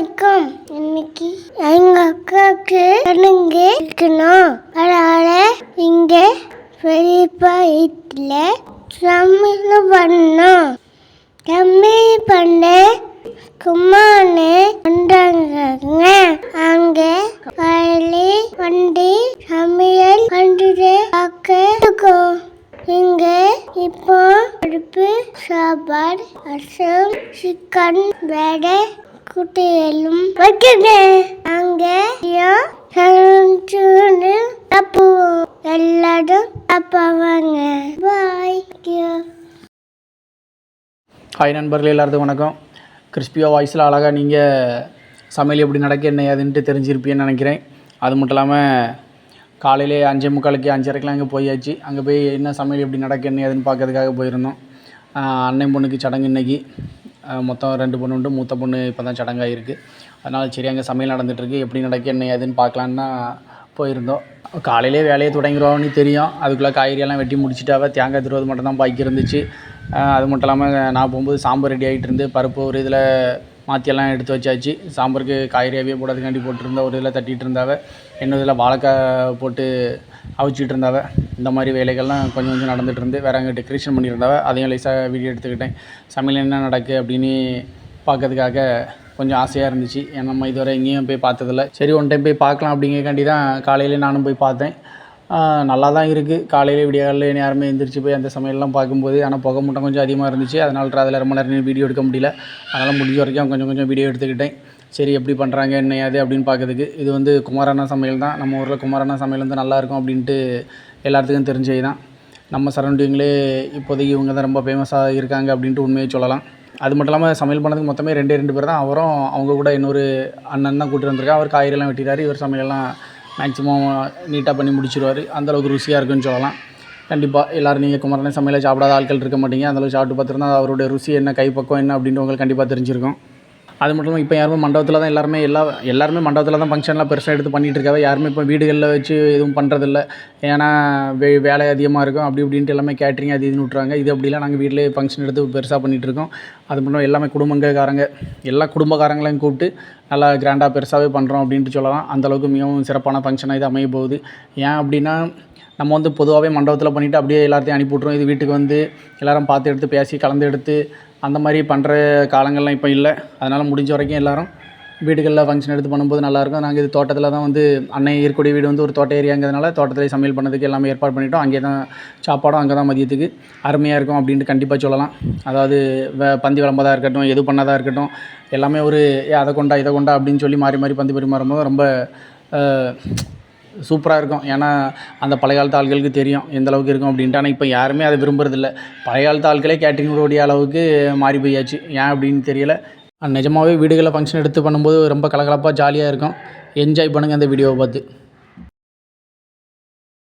வணக்கம். இன்னைக்கு எங்க அக்காவுக்கு கண்ணுங்க இருக்கணும் அதனால இங்க பெரியப்பா வீட்டில் சமையல் பண்ணோம். சமையல் பண்ண கும்மானு பண்றாங்க அங்க வயலி வண்டி சமையல் பண்ணிட்டு பார்க்க இருக்கோம் இங்க இப்போ பருப்பு சாப்பாடு அசம் சிக்கன் வேடை குட்டிகளும் வைக்கிறேன் அங்க சாப்பிடுவோம் எல்லாரும் சாப்பிடுவாங்க பாய் ஹாய் நண்பர்களே எல்லாருக்கும் வணக்கம். கிறிஸ்பியாக வாய்ஸில் அழகாக நீங்கள் சமையல் எப்படி நடக்க என்ன ஏதுன்ட்டு தெரிஞ்சிருப்பீங்கன்னு நினைக்கிறேன். அது மட்டும் இல்லாமல் காலையிலே அஞ்சே முக்காலுக்கு அஞ்சரைக்கெலாம் அங்கே போயாச்சு. அங்கே போய் என்ன சமையல் எப்படி நடக்க என்ன ஏதுன்னு பார்க்கறதுக்காக போயிருந்தோம். அண்ணன் பொண்ணுக்கு சடங்கு இன்னைக்கு. ஆஹ் மொத்தம் ரெண்டு பொண்ணு உண்டு. மூத்த பொண்ணு இப்போ தான் சடங்காயிருக்கு. அதனால் சரி அங்கே சமையல் நடந்துகிட்ருக்கு எப்படி நடக்க என்ன ஏதுன்னு பார்க்கலான்னு போயிருந்தோம். காலையிலே வேலையை தொடங்கிடுவோம்னு தெரியும். அதுக்குள்ளே காய்கறியெல்லாம் வெட்டி முடிச்சுட்டாவே தேங்காய் திருவது மட்டும் தான் பாக்கி இருந்துச்சு. அது மட்டும் இல்லாமல் நான் போகும்போது சாம்பார் ரெடி ஆகிட்டு இருந்து பருப்பு ஒரு இதில் மாற்றியெல்லாம் எடுத்து வச்சாச்சு. சாம்பாருக்கு காய்கறியாகவே போடாதுக்காண்டி போட்டிருந்தா ஒரு இதில் தட்டிகிட்டு இருந்தாவ. இன்னொரு இதில் வாழைக்காய் போட்டு அவிச்சிட்டு இருந்தாவ. இந்த மாதிரி வேலைகள்லாம் கொஞ்சம் கொஞ்சம் நடந்துகிட்டு இருந்து வேறு அங்கே டெக்கரேஷன் பண்ணியிருந்தாவ. அதையும் லேசாக வீடியோ எடுத்துக்கிட்டேன். சமையல் என்ன நடக்கு அப்படின்னு பார்க்கறதுக்காக கொஞ்சம் ஆசையாக இருந்துச்சு. ஏன்னா நம்ம இதுவரை எங்கேயும் போய் பார்த்ததில்ல. சரி ஒன் டைம் போய் பார்க்கலாம் அப்படிங்கிறக்காண்டி தான் காலையிலேயே நானும் போய் பார்த்தேன். நல்லா தான் இருக்குது காலையில் விடிய காலையில் யாருமே எந்திரிச்சு போய் அந்த சமையல்லாம் பார்க்கும்போது ஆனால் புகை மட்டும் கொஞ்சம் அதிகமாக இருந்துச்சு. அதனால் அதில் ரொம்ப நேரம் வீடியோ எடுக்க முடியல. அதனால் முடிஞ்ச வரைக்கும் கொஞ்சம் கொஞ்சம் வீடியோ எடுத்துக்கிட்டேன். சரி எப்படி பண்ணுறாங்க என்ன ஏது அப்படின்னு பார்க்கறதுக்கு. இது வந்து குமாரண்ணா சமையல் தான். நம்ம ஊரில் குமாரண்ணா சமையல் வந்து நல்லாயிருக்கும் அப்படின்ட்டு எல்லாத்துக்கும் தெரிஞ்சது தான். நம்ம சரௌண்டிங்லேயே இப்போதைக்கு இவங்க தான் ரொம்ப ஃபேமஸாக இருக்காங்க அப்படின்ட்டு உண்மையை சொல்லலாம். அது மட்டும் இல்லாமல் சமையல் பண்ணதுக்கு மொத்தமே ரெண்டே ரெண்டு பேர் தான். அவரும் அவங்க கூட இன்னொரு அண்ணன் தான் கூப்பிட்டு வந்திருக்காரு. அவர் காய்கறியெல்லாம் வெட்டிட்டார். இவர் சமையல்லாம் மேக்ஸிமம் நீட்டாக பண்ணி முடிச்சிருவார். அந்தளவுக்கு ருசியாக இருக்குன்னு சொல்லலாம். கண்டிப்பாக எல்லோரும் நீங்கள் குமரனே சமையலை சாப்பிடாத ஆட்கள் இருக்க மாட்டீங்க. அந்தளவுக்கு சாப்பிட்டு பார்த்துருந்தா அவருடைய ருசி என்ன கைப்பக்கம் என்ன அப்படின்ட்டு உங்களுக்கு கண்டிப்பாக தெரிஞ்சிருக்கும். அது மட்டும் இல்லாமல் இப்போ யாருமே மண்டபத்தில் தான் எல்லாருமே எல்லா எல்லாருமே மண்டபத்தில் தான் ஃபங்க்ஷன்லாம் பெருசாக எடுத்து பண்ணிகிட்டு இருக்காங்க. யாருமே இப்போ வீடுகளில் வச்சு எதுவும் பண்ணுறதில்ல ஏன்னா வே வேலை அதிகமாக இருக்கும். அப்படி இப்படின்ட்டு எல்லாமே கேட்ரிங் அது இதுன்னு விட்றாங்க இது அப்படிலாம் நாங்கள் வீட்டிலே ஃபங்க்ஷன் எடுத்து பெருசாக பண்ணிகிட்டு இருக்கோம். அது மட்டும் இல்லாமல் எல்லாமே குடும்பங்கக்காரங்க எல்லா குடும்பக்காரங்களையும் கூப்பிட்டு நல்லா கிராண்டாக பெருசாகவே பண்ணுறோம் அப்படின்ட்டு சொல்லலாம். அந்தளவுக்கு மிகவும் சிறப்பான ஃபங்க்ஷனாக இது அமைய போகுது. ஏன் அப்படின்னா நம்ம வந்து பொதுவாகவே மண்டபத்தில் பண்ணிவிட்டு அப்படியே எல்லாத்தையும் அனுப்பி விட்ருவோம் இது வீட்டுக்கு வந்து எல்லாரும் பார்த்து எடுத்து பேசி கலந்து எடுத்து அந்த மாதிரி பண்ணுற காலங்கள்லாம் இப்போ இல்லை. அதனால் முடிஞ்ச வரைக்கும் எல்லாரும் வீடுகளில் ஃபங்க்ஷன் எடுத்து பண்ணும்போது நல்லாயிருக்கும். நாங்கள் இது தோட்டத்தில் தான் வந்து அன்னை இருக்கக்கூடிய வீடு வந்து ஒரு தோட்ட ஏரியாங்கிறதுனால தோட்டத்திலே சமையல் பண்ணதுக்கு எல்லாமே ஏற்பாடு பண்ணிவிட்டோம் அங்கே தான் சாப்பாடும் அங்கே தான் மதியத்துக்கு. அருமையாக இருக்கும் அப்படின்ட்டு கண்டிப்பாக சொல்லலாம். அதாவது வ பந்தி விளம்பதாக இருக்கட்டும் எது பண்ணதாக இருக்கட்டும் எல்லாமே ஒரு ஏ அதை கொண்டா இதை கொண்டா அப்படின்னு சொல்லி மாறி மாறி பந்தி பரிமாறும்போது ரொம்ப சூப்பராக இருக்கும். ஏன்னா அந்த பழைய காலத்து ஆட்களுக்கு தெரியும் எந்த அளவுக்கு இருக்கும் அப்படின்ட்டு. ஆனால் இப்போ யாருமே அதை விரும்புறதில்ல. பழைய காலத்து ஆட்களே கேட்டரிங் ஓடிய அளவுக்கு மாறி போயாச்சு. ஏன் அப்படின்னு தெரியல. நிஜமாகவே வீடுகளில் ஃபங்க்ஷன் எடுத்து பண்ணும்போது ரொம்ப கலகலப்பாக ஜாலியாக இருக்கும். என்ஜாய் பண்ணுங்கள் அந்த வீடியோவை பார்த்து.